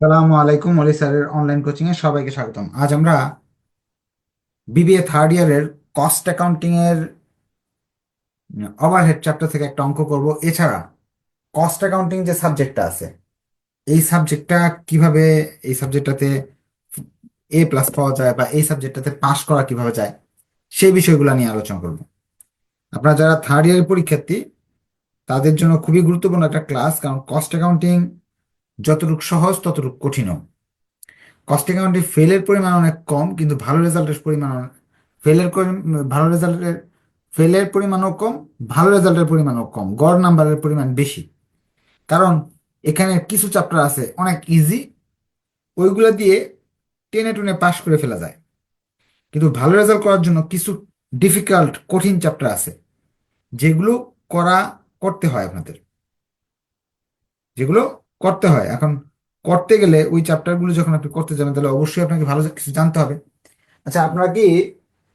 সালামু আলাইকুম অলি স্যারের অনলাইন কোচিং এ সবাইকে স্বাগতম। আজ আমরা বিবিএ থার্ড ইয়ারের কস্ট অ্যাকাউন্টিং এর ওভারহেড চ্যাপ্টার থেকে একটা অঙ্ক করব। এছাড়া কস্ট অ্যাকাউন্টিং যে সাবজেক্টটা আছে, এই সাবজেক্টটা কীভাবে, এই সাবজেক্টটাতে এ প্লাস পাওয়া যায় বা এই সাবজেক্টটাতে পাশ করা কীভাবে যায়, সেই বিষয়গুলো নিয়ে আলোচনা করব। আপনারা যারা থার্ড ইয়ারের পরীক্ষার্থী, তাদের জন্য খুবই গুরুত্বপূর্ণ একটা ক্লাস কারণ কস্ট অ্যাকাউন্টিং যতটুকু সহজ, ততটুকু কঠিনও। কস্ট অ্যাকাউন্টে ফেলের পরিমাণ অনেক কম, কিন্তু ভালো রেজাল্টের পরিমাণ ফেলের ভালো রেজাল্টের ফেলের পরিমাণও কম, ভালো রেজাল্টের পরিমাণও কম। গড় নাম্বারের পরিমাণ বেশি। কারণ এখানে কিছু চ্যাপ্টার আছে, অনেক ইজি ওইগুলো দিয়ে টেনে টুনে পাশ করে ফেলা যায়। কিন্তু ভালো রেজাল্ট করার জন্য কিছু ডিফিকাল্ট কঠিন চ্যাপ্টার আছে, যেগুলো করা করতে হয় আপনাদের। যেগুলো করতে হয়। এখন করতে গেলে ওই চ্যাপ্টারগুলো যখন আপনি করতে যাবেন তাহলে অবশ্যই আপনাকে ভালো কিছু জানতে হবে। আচ্ছা আপনারা কি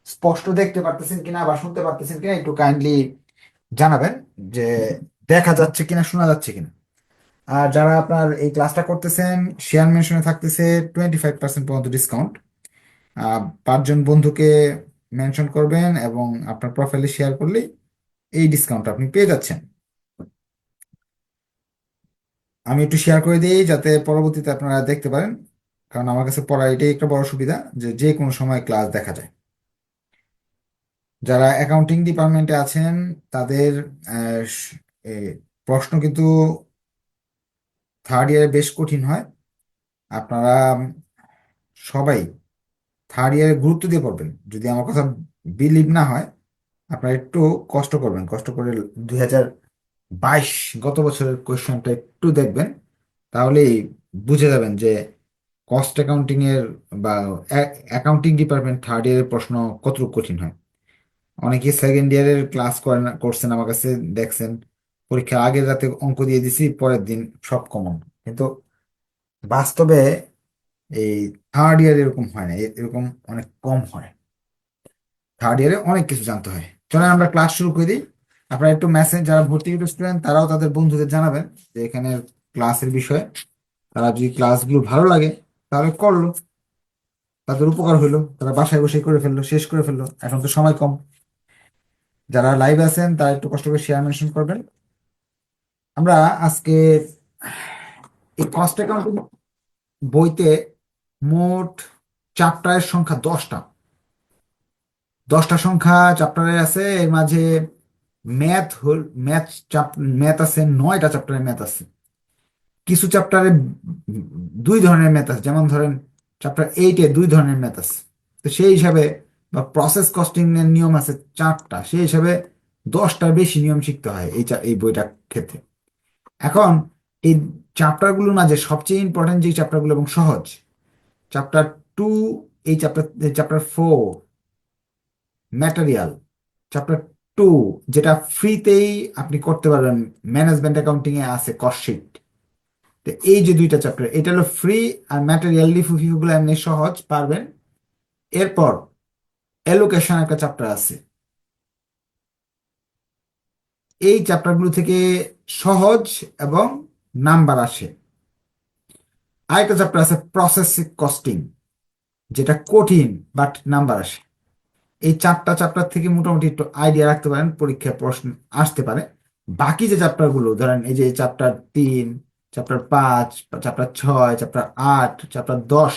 স্পষ্ট দেখতে পারতেছেন কিনা বা শুনতে পারতেছেন কিনা একটু কাইন্ডলি জানাবেন যে দেখা যাচ্ছে কিনা, শোনা যাচ্ছে কিনা। আর যারা আপনার এই ক্লাসটা করতেছেন শেয়ার মেনশনে থাকতেছে টোয়েন্টি ফাইভ পার্সেন্ট পর্যন্ত ডিসকাউন্ট পাঁচজন বন্ধুকে মেনশন করবেন এবং আপনার প্রোফাইলে শেয়ার করলেই এই ডিসকাউন্ট আপনি পেয়ে যাচ্ছেন। আমি একটু শেয়ার করে দিই যাতে পরবর্তীতে আপনারা দেখতে পারেন। কারণ আমার কাছে পড়া এটাই একটা বড় সুবিধা যে যে কোনো সময় ক্লাস দেখা যায়। যারা অ্যাকাউন্টিং ডিপার্টমেন্টে আছেন, তাদের প্রশ্ন কিন্তু থার্ড ইয়ারে বেশ কঠিন হয়। আপনারা সবাই থার্ড ইয়ারে গুরুত্ব দিয়ে পড়বেন। যদি আমার কথা বিলিভ না হয়, আপনারা একটু কষ্ট করবেন। কষ্ট করে দুই হাজার বাইশ গত বছরের কোয়েশ্চেনটা একটু দেখবেন, তাহলেই বুঝে যাবেন যে কস্ট অ্যাকাউন্টিং এর বা অ্যাকাউন্টিং ডিপার্টমেন্ট থার্ড ইয়ারের প্রশ্ন কতটুকু কঠিন হয়। অনেকে সেকেন্ড ইয়ারের ক্লাস করেন, করছেন আমার কাছে, দেখছেন। পরীক্ষার আগের রাতে অঙ্ক দিয়ে দিছি, পরের দিন সব কমন কিন্তু বাস্তবে এই থার্ড ইয়ার এরকম হয় না এরকম অনেক কম হয়। থার্ড ইয়ারে অনেক কিছু জানতে হয়। চলেন আমরা ক্লাস শুরু করে দিই। আপনারা একটু মেসেজ যারা ভর্তি স্টুডেন্ট তারাও তাদের বন্ধুদের জানাবেন যে এখানে ক্লাসের বিষয়ে। তারা যদি ক্লাসগুলো ভালো লাগে, তাহলে করল তাদের উপকার হইল তারা বাসায় বসে করে ফেলল, শেষ করে ফেলল। এখন তো সময় কম। যারা লাইভ আছেন, তারা একটু কষ্ট করে শেয়ার মেনশন করবেন। আমরা আজকে এই কস্ট অ্যাকাউন্টিং বইতে মোট চ্যাপ্টারের সংখ্যা দশটা। দশটা সংখ্যা চ্যাপ্টারে আছে, এর মাঝে ম্যাথ হল, ম্যাথ ম্যাথ আছে, নয়টা চ্যাপ্টারে ম্যাথ আছে। কিছু চ্যাপ্টারে দুই ধরনের ম্যাথ আছে, যেমন ধরেন চ্যাপ্টার এইটে দুই ধরনের ম্যাথ আছে। তো সেই হিসাবে বা প্রসেস কস্টিং এর নিয়ম আছে চারটা, সেই হিসাবে দশটার বেশি নিয়ম শিখতে হয় এই এই বইটার ক্ষেত্রে। এখন এই চ্যাপ্টারগুলোর মাঝে সবচেয়ে ইম্পর্টেন্ট যে চ্যাপ্টারগুলো এবং সহজ, চ্যাপ্টার টু এই chapter chapter four material chapter two যেটা ফ্রিতেই আপনি করতে পারবেন ম্যানেজমেন্ট অ্যাকাউন্টিং এ আছে কস্ট শিট তো এই যে দুইটা চ্যাপ্টার এটা হলো ফ্রি আর ম্যাটেরিয়াল ফিফুগুলো এমনি সহজ, পারবেন। এরপর এলোকেশন একটা চ্যাপ্টার আছে। এই চ্যাপ্টারগুলো থেকে সহজ এবং নাম্বার আসে। আরেকটা চ্যাপ্টার আছে প্রসেস কস্টিং যেটা কঠিন বাট নাম্বার আসে। এই চারটা চ্যাপ্টার থেকে মোটামুটি একটু আইডিয়া রাখতে পারেন, পরীক্ষায় প্রশ্ন আসতে পারে। বাকি যে চ্যাপ্টারগুলো, ধরেন এই যে চ্যাপ্টার তিন চ্যাপ্টার পাঁচ চ্যাপ্টার ছয় চ্যাপ্টার আট চ্যাপ্টার দশ,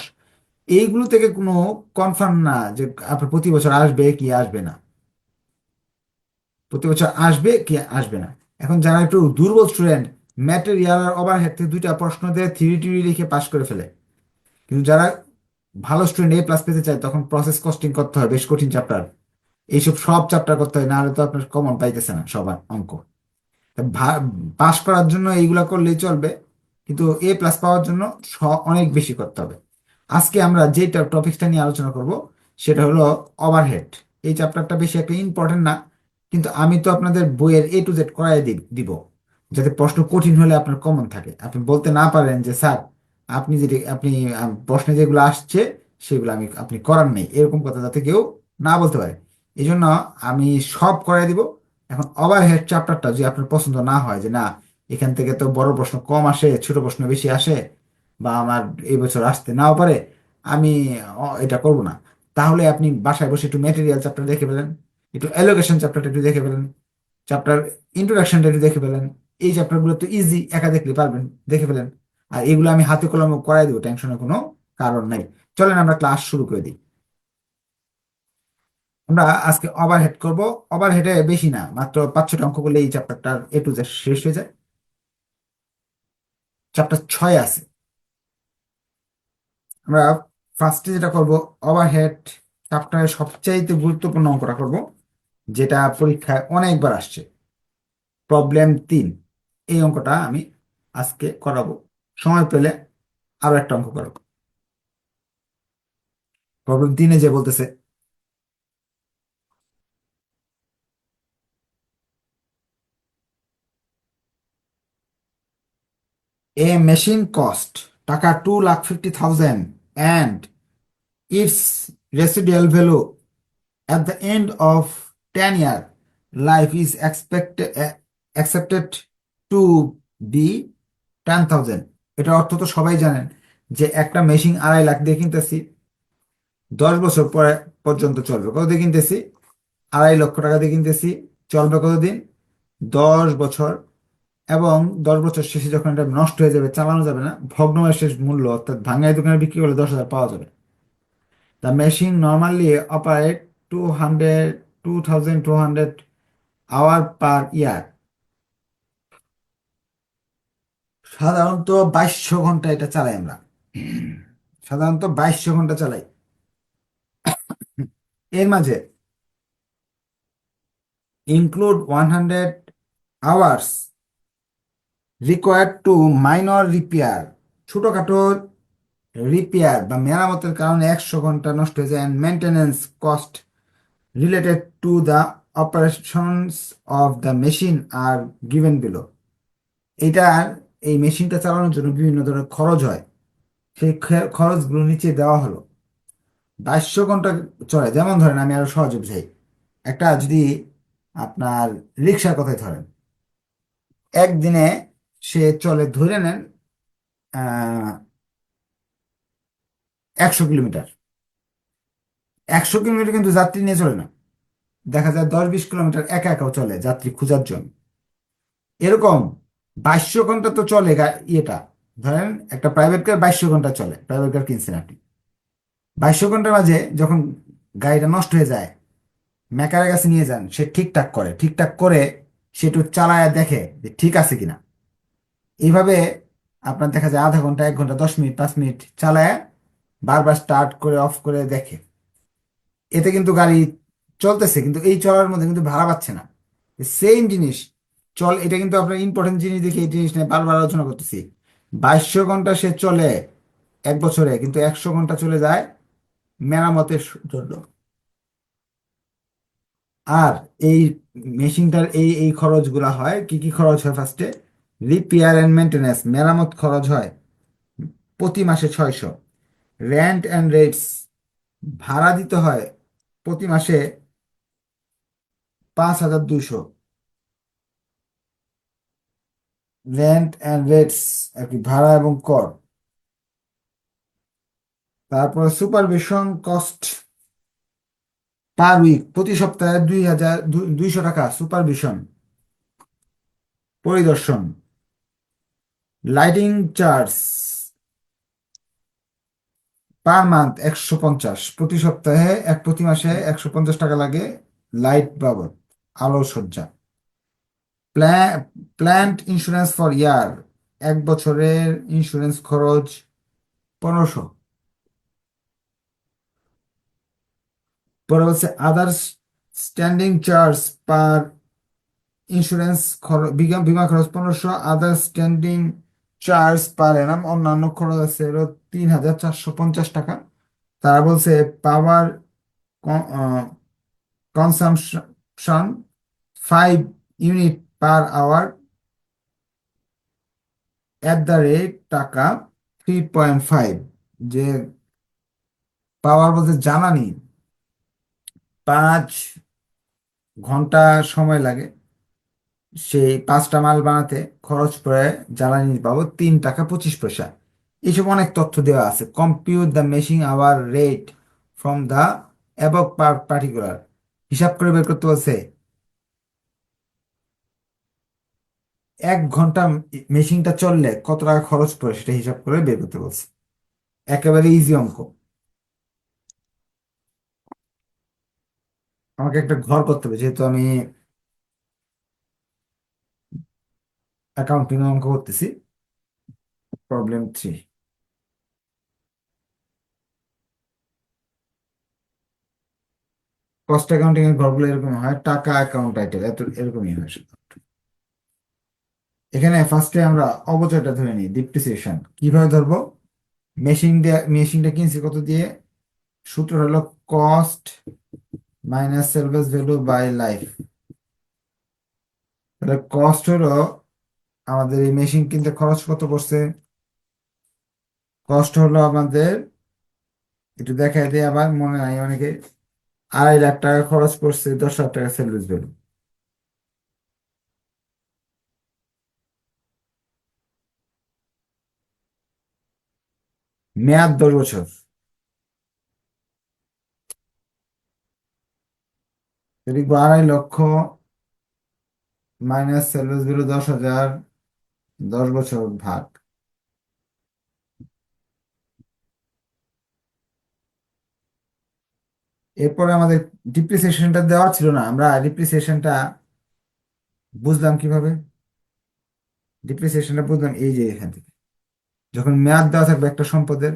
এইগুলো থেকে কোনো কনফার্ম না যে আপনার প্রতি বছর আসবে কি আসবে না। প্রতি বছর আসবে কি আসবে না। এখন যারা একটু দুর্বল স্টুডেন্ট ম্যাটেরিয়াল আর ওভারহেড থেকে দুইটা প্রশ্ন দিয়ে থিওরি টিউরি লিখে পাশ করে ফেলে, কিন্তু যারা ভালো স্টুডেন্ট এ প্লাস পেতে চায়, তখন প্রসেস কস্টিং করতে হয়, বেশ কঠিন চ্যাপ্টার এইসব সব চ্যাপ্টার করতে হয়, নাহলে তো আপনার কমন পাইতেছে না সবার অঙ্ক। পাস করার জন্য এইগুলা করলেই চলবে, কিন্তু এ প্লাস পাওয়ার জন্য অনেক বেশি করতে হবে। আজকে আমরা যে টপিকটা নিয়ে আলোচনা করব, সেটা হলো ওভারহেড এই চ্যাপ্টারটা বেশি একটা ইম্পর্টেন্ট না, কিন্তু আমি তো আপনাদের বইয়ের এ টু জেড করাই দিব, যাতে প্রশ্ন কঠিন হলে আপনার কমন থাকে। আপনি বলতে না পারেন যে, স্যার আপনি যেটি আপনি প্রশ্নে যেগুলো আসছে, সেগুলো আমি, আপনি করার নেই। এরকম কথা যাতে কেউ না বলতে পারে। এই জন্য আমি সব করাই দিব। এখন ওভারহেড চ্যাপ্টারটা যদি আপনার পছন্দ না হয়, যে না, এখান থেকে তো বড় প্রশ্ন কম আসে, ছোট প্রশ্ন বেশি আসে, বা আমার এই বছর আসতে নাও পারে, আমি এটা করব না। তাহলে আপনি বাসায় বসে একটু ম্যাটেরিয়াল চ্যাপ্টার দেখে ফেলেন, একটু অ্যালোকেশন চ্যাপ্টারটা একটু দেখে ফেলেন চ্যাপ্টার ইন্ট্রোডাকশনটা একটু দেখে ফেলেন, এই চ্যাপ্টারগুলো তো ইজি একা দেখলে পারবেন, দেখে ফেলেন। আর এগুলো আমি হাতে কলমে করাই দেবো টেনশনের কোনো কারণ নাই। চলেন আমরা ক্লাস শুরু করে দিই। আমরা আজকে ওভারহেড করব। ওভারহেডে বেশি না, মাত্র পাঁচ ছটা অঙ্ক করলে এই চ্যাপ্টারটার এ টু জেড শেষ হয়ে যায়। চ্যাপ্টার ছয় আছে। আমরা ফার্স্টে যেটা করব ওভারহেড চ্যাপ্টারের সবচাইতে গুরুত্বপূর্ণ অঙ্কটা করব, যেটা পরীক্ষায় অনেকবার আসছে। প্রবলেম তিন, এই অঙ্কটা আমি আজকে করাবো। সময় পেলে আরও একটা অঙ্ক করাবো প্রবলেম তিনে যে বলতেছে এ মেশিন কস্ট টাকা two lakh fifty thousand and its residual value at the end of 10 year life is expected uh, accepted to be 10,000 এটা অর্থ তো সবাই জানেন যে একটা মেশিন আড়াই লাখ দিয়ে কিনতেছি, দশ বছর পরে পর্যন্ত চলবে। কত দিয়ে কিনতেছি? আড়াই লক্ষ টাকা দিয়ে কিনতেছি, চলবে কতদিন? দশ বছর। এবং দশ বছর শেষে যখন এটা নষ্ট হয়ে যাবে, চালানো যাবে না ভগ্নাবশেষ মূল্য অর্থাৎ ভাঙাই দোকানে বিক্রি করলে দশ হাজার পাওয়া যাবে। The machine normally operate 200 2200 hour per year সাধারণত বাইশশো ঘণ্টা এটা চালাই আমরা। সাধারণত বাইশশো ঘণ্টা চালাই। এর মাঝে include one hundred hours required to minor repair ছোটখাটো রিপেয়ার বা মেরামতের কারণে একশো ঘণ্টা নষ্ট হয়ে যায় and cost related to the operations of the machine are given below এটার এই মেশিনটা চালানোর জন্য বিভিন্ন ধরনের খরচ হয়। সেই খরচগুলো নিচে দেওয়া হলো। বাইশশো ঘণ্টা চলে। যেমন ধরেন, আমি আরও সহজে বুঝাই। একটা যদি আপনার রিক্সার কথাই ধরেন। একদিনে সে চলে, ধরে নেন একশো কিলোমিটার। একশো কিলোমিটার কিন্তু যাত্রী নিয়ে চলে না। দেখা যায় দশ বিশ কিলোমিটার একা একাও চলে যাত্রী খোঁজার জন্য। এরকম বাইশশো ঘণ্টা তো চলে ইয়েটা। ধরেন একটা প্রাইভেট কার বাইশশো ঘণ্টা চলে প্রাইভেট কার কিনছেন আপনি। বাইশশো ঘণ্টার মাঝে যখন গাড়িটা নষ্ট হয়ে যায়, মেকারের কাছে নিয়ে যান, সে ঠিকঠাক করে ঠিকঠাক করে সে একটু চালায় দেখে যে ঠিক আছে কিনা। এইভাবে আপনার দেখা যায় আধা ঘণ্টা, এক ঘণ্টা, দশ মিনিট, পাঁচ মিনিট চালায় বারবার স্টার্ট করে অফ করে দেখে। এতে কিন্তু গাড়ি চলতেছে, কিন্তু এই চলার মধ্যে কিন্তু ভাড়া পাচ্ছে না। সেম জিনিস চল, এটা কিন্তু আপনার ইম্পর্টেন্ট জিনিস দেখে এই জিনিস নিয়ে বারবার আলোচনা করতেছি। বাইশশো ঘণ্টা সে চলে এক বছরে, কিন্তু একশো ঘণ্টা চলে যায় মেরামতের জন্য। আর এই মেশিনটার এই এই খরচগুলা হয়, কি কি খরচ হয় ফার্স্টে রিপেয়ার অ্যান্ড মেনটেন্যান্স মেরামত খরচ হয় প্রতি মাসে ছয়শো। রেন্ট অ্যান্ড রেটস ভাড়া দিতে হয় প্রতি মাসে পাঁচ হাজার দুইশো। রেন্ট অ্যান্ড রেটস আর কি ভাড়া এবং কর। তারপরে সুপারভিশন কস্ট পার উইক প্রতি সপ্তাহে দুই হাজার দুইশো টাকা সুপারভিশন। পরিদর্শন। লাইটিং চার্জ পার মান্থ একশো পঞ্চাশ। প্রতি সপ্তাহে এক প্রতি মাসে একশো পঞ্চাশ টাকা লাগে লাইট বাবদ আলো সজ্জা। প্ল্যান্ট ইন্স্যুরেন্স ফর ইয়ার এক বছরের ইন্স্যুরেন্স খরচ পনেরোশো। পরে বলছে others standing charge per insurance খরচ বিমা খরচ পনেরোশো other standing charge per annum অন্যান্য খরচ আছে তিন হাজার চারশো পঞ্চাশ টাকা। তারা বলছে power consumption five unit per hour at the rate taka three point five যে পাওয়ার বলতে জ্বালানি পাঁচ ঘণ্টা সময় লাগে সেই পাঁচটা মাল বানাতে, খরচ পড়ে জ্বালানি বাবদ তিন টাকা পঁচিশ পয়সা। এইসব অনেক তথ্য দেওয়া আছে। Compute the machine hour rate from the above particular হিসাব করে বের করতে বলছে এক ঘণ্টা মেশিনটা চললে কত টাকা খরচ পড়ে সেটা হিসাব করে বের করতে বলছে। একেবারে ইজি অঙ্ক। আমাকে একটা ঘর করতে হবে, যেহেতু আমি অ্যাকাউন্টিং অঙ্ক করতেছি। প্রবলেম থ্রি কস্ট অ্যাকাউন্টিং এর ঘরগুলো এরকম হয়, টাকা অ্যাকাউন্ট টাইটেল এত, এরকমই হয় শুধু। এখানে ফার্স্টে আমরা অবচয়টা ধরে নিই ডিপ্রিসিয়েশন কীভাবে ধরবো? মেশিন দিয়ে মেশিনটা কিনছি কত দিয়ে? সূত্র হলো cost minus salvage value by life তাহলে কস্ট হলো আমাদের এই মেশিন কিনতে খরচ কত পড়ছে? কস্ট হলো আমাদের, একটু দেখাই দিই আবার, মনে নাই অনেকে। আড়াই লাখ টাকা খরচ পড়ছে, দশ লাখ টাকা সেলভেজ ভ্যালু মেয়াদ দশ বছর। যদি আড়াই লক্ষ মাইনাস সেলভেজ ভ্যালু দশ হাজার দশ বছর ভাগ। এরপরে আমাদের ডিপ্রিসিয়েশনটা দেওয়া ছিল না, আমরা ডিপ্রিসিয়েশনটা বুঝলাম কীভাবে? ডিপ্রিসিয়েশনটা বুঝলাম এই যে এখান থেকে। যখন মেয়াদ দেওয়া থাকবে একটা সম্পদের,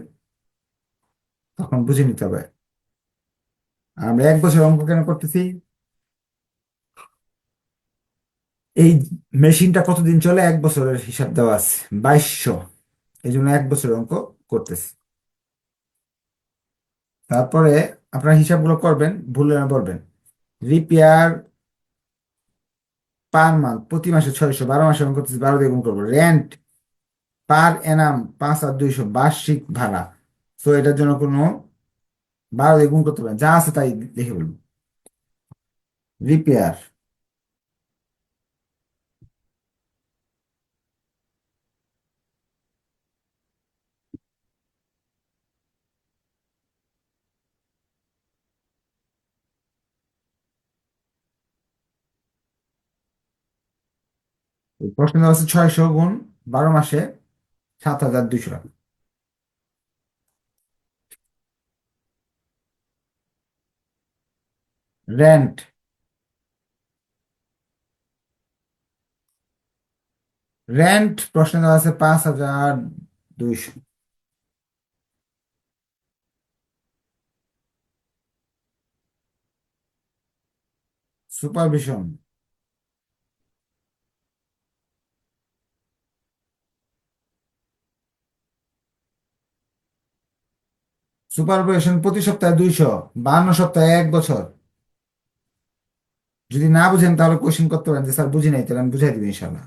তখন বুঝে নিতে হবে। আমরা এক বছর অঙ্ক কেন করতেছি? এই মেশিনটা কতদিন চলে? এক বছরের হিসাব দেওয়া আছে, বাইশশো। এই জন্য এক বছর অঙ্ক করতেছি। তারপরে আপনারা হিসাবগুলো করবেন, ভুলে না বলবেন। রিপেয়ার পার মান্থ প্রতি মাসে ছয়শো, বারো মাসে অঙ্ক করতেছি, বারো দিয়ে গুণ করব। রেন্ট পার এনাম পাঁচ আর দুইশো বার্ষিক ভাড়া। তো এটার জন্য কোনো বারো দিয়ে গুণ করতে পারেন যা আছে তাই দেখে বলব রিপেয়ার। প্রশ্ন দেওয়া আছে ছয়শো গুণ বারো মাসে। সাত হাজার দুইশো টাকা। রেন্ট রেন্ট প্রশ্ন দেওয়া আছে পাঁচ হাজার দুইশো। সুপারভিশন সুপারভিশন প্রতি সপ্তাহে দুইশো, বাহান্ন সপ্তাহে এক বছর। যদি না বুঝেন তাহলে কোশ্চিন করতে পারেন যে, স্যার, বুঝি নাই, তাহলে আমি বুঝাই দিব ইনশাল্লাহ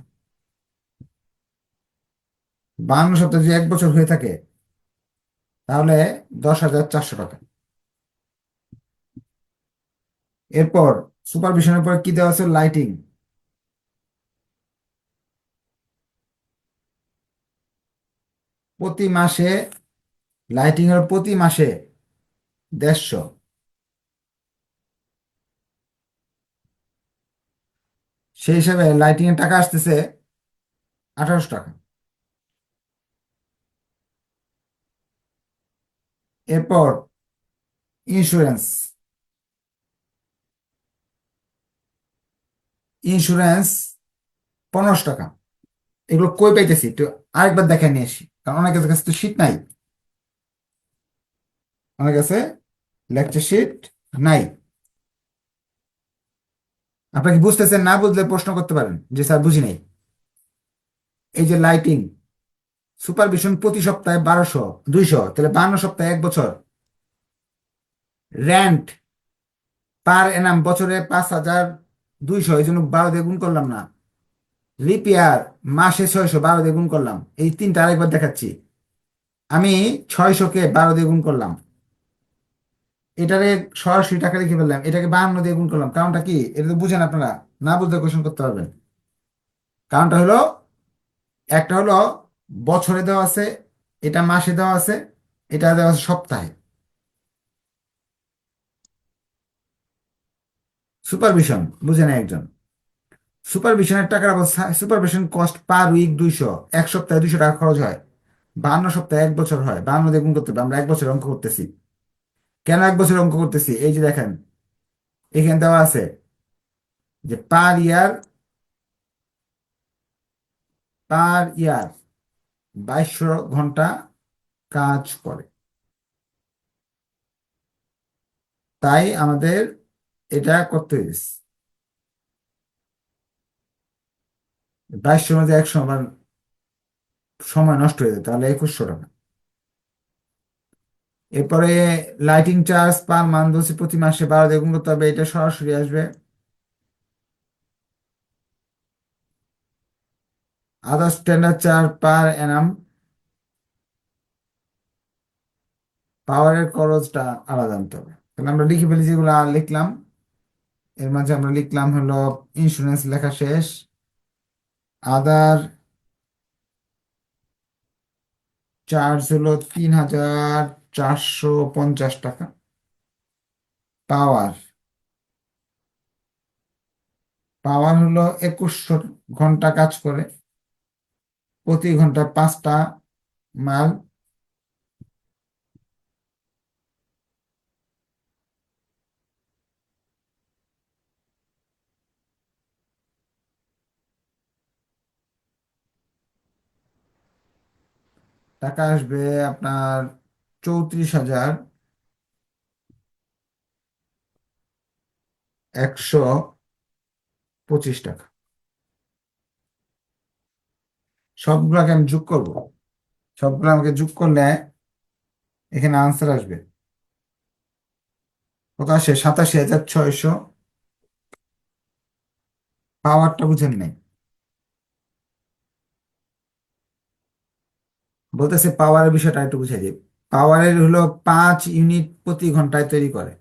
বান্ন সপ্তাহে যদি এক বছর হয়ে থাকে, তাহলে দশ হাজার চারশো টাকা। এরপর সুপারভিশনের পর কি দেওয়া আছে? লাইটিং। প্রতি মাসে লাইটিং এর প্রতি মাসে দেড়শো। সেই হিসাবে লাইটিং এর টাকা আসতেছে আঠারোশো টাকা। এরপর ইন্স্যুরেন্স ইন্স্যুরেন্স পনেরোশো টাকা। এগুলো কই পাইতেছি? একটু আরেকবার দেখে নিয়ে আসি। কারণ অনেকের কাছে তো শীট নাই। আমার কাছে লেকচার শিট নাই। আপনাকে বুঝতেছেন না বুঝলে প্রশ্ন করতে পারেন, যে স্যার বুঝি নাই। এই যে লাইটিং সুপারভিশন প্রতি সপ্তাহে বারোশো, দুইশো, তাহলে বান্ন সপ্তাহে এক বছর। রেন্ট পার এনাম বছরে পাঁচ হাজার দুইশো, এই জন্য বারো দিয়ে গুণ করলাম না। রিপেয়ার মাসে ছয়শো, বারো দিয়ে গুণ করলাম। এই তিনটা আরেকবার দেখাচ্ছি। আমি ছয়শোকে বারো দিয়ে গুণ করলাম। এটারে সরাসরি টাকা লিখে ফেললাম, এটাকে বাহান্ন দিয়ে গুণ করলাম। কারণটা কি? এটা তো বুঝেন আপনারা, না বুঝতে কোশ্চেন করতে পারবেন। কারণটা হলো, একটা হলো বছরে দেওয়া আছে, এটা মাসে দেওয়া আছে, এটা দেওয়া আছে সপ্তাহে। সুপারভিশন বুঝে নেয় একজন। সুপারভিশনের টাকার অবস্থা সুপারভিশন কস্ট পার উইক দুইশো, এক সপ্তাহে দুইশো টাকা খরচ হয়। বান্ন সপ্তাহে এক বছর হয় বান্ন দিয়ে গুণ করতে আমরা এক বছর অঙ্ক করতেছি। কেন এক বছর অঙ্ক করতেছি? এই যে দেখেন, এখানে দেওয়া আছে যে পার ইয়ার পার ইয়ার বাইশশো ঘণ্টা কাজ করে। তাই আমাদের এটা করতে হয়েছে বাইশশোর মধ্যে একশো, আমার সময় নষ্ট হয়ে যায়, তাহলে একুশশো টাকা এরপরে লাইটিং চার্জ পার মান্থ বলছি প্রতি মাসে বারো দিয়ে গুণ করতে হবে, এটা সরাসরি আসবে। Other standard charge per Anam পাওয়ারের খরচটা আলাদা আনতে হবে। তাহলে আমরা লিখে ফেলি যেগুলো লিখলাম। এর মাঝে আমরা লিখলাম হলো ইন্স্যুরেন্স লেখা শেষ। আদার চার্জ হলো তিন হাজার চারশো পঞ্চাশ টাকা। পাওয়ার। পাওয়ার হলো একুশশো ঘণ্টা কাজ করে। প্রতি ঘণ্টা পাঁচটা মাল। টাকা আসবে আপনার চৌত্রিশ হাজার একশো পঁচিশ টাকা। সবগুলোকে আমি যোগ করব। সবগুলো আমাকে যোগ করলে এখানে আনসার আসবে। কত আসে সাতাশি হাজার ছয়শো। পাওয়ারটা বুঝেন নাই। বলতেছে পাওয়ারের বিষয়টা একটু বুঝাই দিই। পাওয়ারের হলো পাঁচ ইউনিট প্রতি ঘন্টায় তৈরি করে।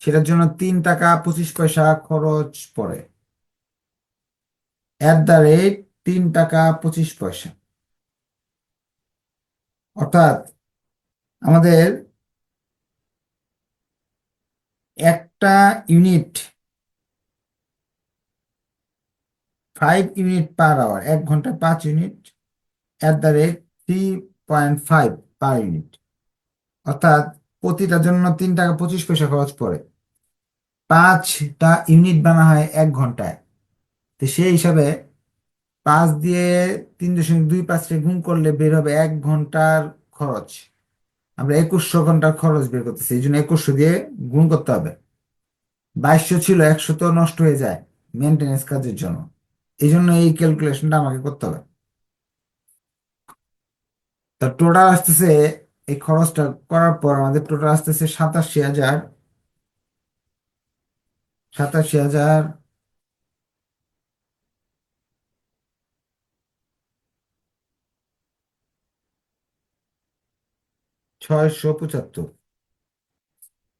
সেটার জন্য তিন টাকা পঁচিশ পয়সা খরচ পড়ে। অ্যাট দ্য রেট তিন টাকা পঁচিশ পয়সা। অর্থাৎ আমাদের একটা unit five unit per hour এক ঘণ্টা পাঁচ unit at the rate three point five per unit অর্থাৎ প্রতিটার জন্য তিন টাকা পঁচিশ পয়সা খরচ পড়ে। পাঁচটা ইউনিট বানা হয় এক ঘন্টায়। তো সেই হিসাবে পাঁচ দিয়ে তিন দশমিক দুই পাঁচটা গুণ করলে বের হবে এক ঘণ্টার খরচ। আমরা একুশশো ঘণ্টার খরচ বের করতেছি, এই জন্য একুশশো দিয়ে গুণ করতে হবে। বাইশশো ছিল, একশো তো নষ্ট হয়ে যায় মেনটেনেন্স কাজের জন্য। এই জন্য এই ক্যালকুলেশনটা আমাকে করতে হবে। তা টোটাল আসতেছে, এই খরচটা করার পর আমাদের টোটাল আসতেছে সাতাশি হাজার। সাতাশি হাজার ছয়শো পঁচাত্তর।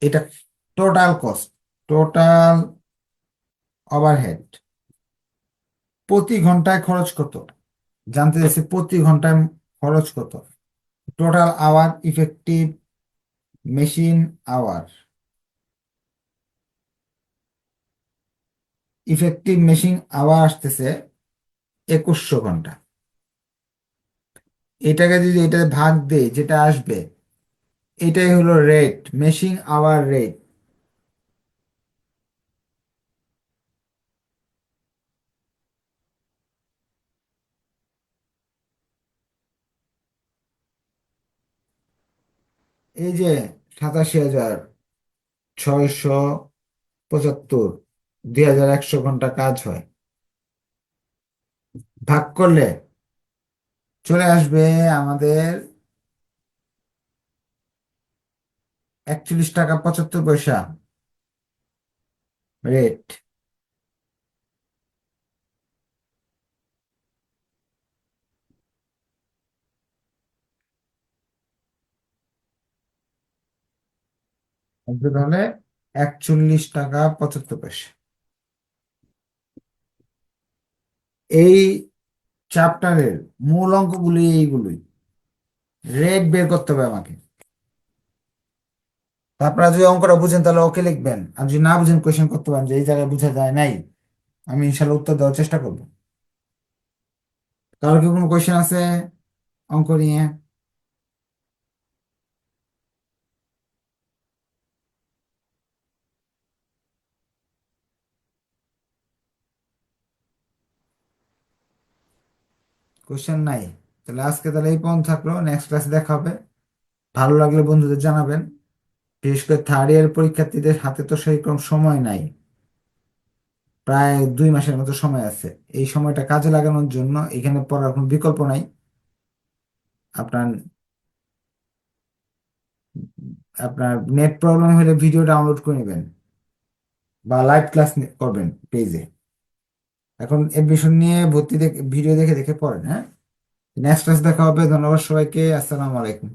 এটা টোটাল কস্ট টোটাল ওভারহেড প্রতি ঘন্টায় খরচ কত? জানতে চাইছি প্রতি ঘন্টায় খরচ কত? Total hour effective machine hour effective machine hour আসতেছে একুশশো ঘণ্টা। এটাকে যদি এটা ভাগ দেই, যেটা আসবে, এটাই হলো রেট মেশিন আওয়ার রেট এই যে সাতাশি হাজার ছয়শো পঁচাত্তর, দুই হাজার একশো ঘণ্টা কাজ হয়। ভাগ করলে চলে আসবে আমাদের একচল্লিশ টাকা পঁচাত্তর পয়সা। রেট তাহলে একচল্লিশ টাকা পঁচাত্তর পয়সা। এই চ্যাপ্টারের মূল অঙ্কগুলি এইগুলোই। রেট বের করতে হবে আমাকে। তা আপনারা যদি অঙ্কটা বুঝেন তাহলে ওকে লিখবেন। আর যদি না বুঝেন কোয়েশ্চেন করতে পারেন যে এই জায়গায় বুঝা যায় নাই, আমি ইনশাল্লাহ উত্তর দেওয়ার চেষ্টা করব। কারোর কি কোনো কোয়েশ্চেন আছে অঙ্ক নিয়ে? কোয়েশ্চেন নাই। তাহলে আজকে তাহলে এই পর্যন্ত থাকল। নেক্সট ক্লাসে দেখা হবে। ভালো লাগলে বন্ধুদের জানাবেন। বিশেষ করে থার্ড ইয়ার পরীক্ষার্থীদের হাতে তো সেরকম সময় নাই। প্রায় দুই মাসের মতো সময় আছে। এই সময়টা কাজে লাগানোর জন্য এখানে পড়ার কোনো বিকল্প নাই। আপনার আপনার নেট প্রবলেম হলে ভিডিও ডাউনলোড করে নেবেন বা লাইভ ক্লাস করবেন পেজে এখন এডমিশন নিয়ে ভর্তি দেখে ভিডিও দেখে দেখে পড়েন হ্যাঁ? নেক্সট ক্লাস দেখা হবে, ধন্যবাদ সবাইকে, আসসালামু আলাইকুম।